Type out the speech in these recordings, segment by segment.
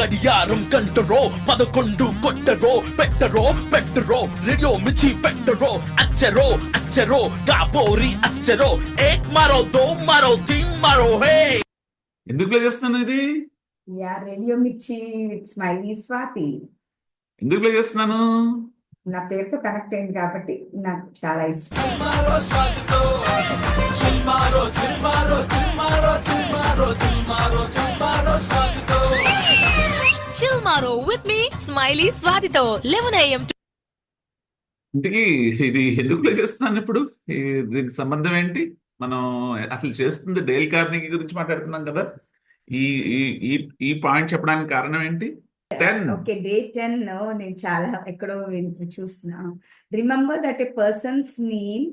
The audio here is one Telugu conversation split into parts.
గడియారం గంటరో పదకొండు కొట్టరో పెట్టరో పెట్టరో రేడియో మిచి పెట్టరో అచ్చరో అచ్చరో గాపోరి అచ్చరో ఏక్ మరో దో మరో తిన్ మరో హే. ఎందుకు ప్లే చేస్తున్నాను ఇది? Yeah radio Mirchi with smiley Swathi. ఎందుకు ప్లే చేస్తున్నాను? నా పేరుతో కనెక్ట్ అయింది కాబట్టి నాకు చాలా ఇష్టం. చిల్ మారో విత్ మీ స్మైలీ స్వాతితో లెవెన్ ఏఎం ఇంటికి ఇది ఎందుకు ప్లే చేస్తున్నాను ఇప్పుడు? దీనికి సంబంధం ఏంటి? మనం అసలు చేస్తుంది డేల్ కార్నిగి గురించి మాట్లాడుతున్నాం కదా. ఈ ఈ- ఈ ఈ పాయింట్ చెప్పడానికి కారణం ఏంటి? టెన్ ఓకే డే టెన్ నేను చాలా ఎక్కడో చూస్తున్నాను. Remember that a person's name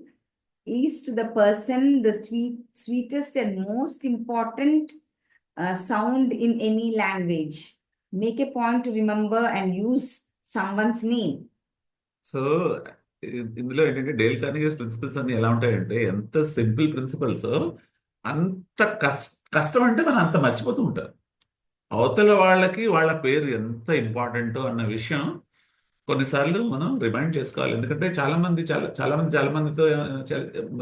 is to the person the sweet sweetest and most important sound in any language make a point to remember and use someone's name so ఇందులో ఏంటంటే డేల్ కార్నిగస్ ప్రిన్సిపల్స్ అన్ని ఎలా ఉంటాయంటే ఎంత సింపుల్ ప్రిన్సిపల్స్ అంత కష్ట కష్టం అంటే మనం అంత మర్చిపోతూ ఉంటాం. అవతల వాళ్ళకి వాళ్ళ పేరు ఎంత ఇంపార్టెంట్ అన్న విషయం కొన్నిసార్లు మనం రిమైండ్ చేసుకోవాలి. ఎందుకంటే చాలా మంది చాలా చాలా మంది చాలా మందితో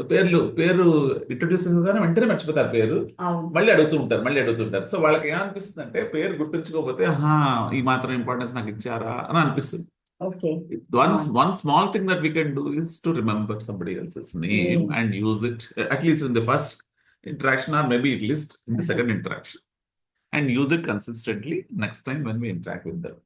పేర్లు పేరు ఇంట్రడ్యూస్ చేసిన వెంటనే మర్చిపోతారు పేరు. మళ్ళీ అడుగుతూ ఉంటారు మళ్ళీ అడుగుతుంటారు సో వాళ్ళకి ఏమనిపిస్తుంది అంటే పేరు గుర్తుంచుకోకపోతే హా ఈ మాత్రం ఇంపార్టెన్స్ నాకు ఇచ్చారా? అని అనిపిస్తుంది. One one small thing that we do is to remember somebody else's name and use at least in the first interaction or maybe least in the second interaction and use it next time when we interact with other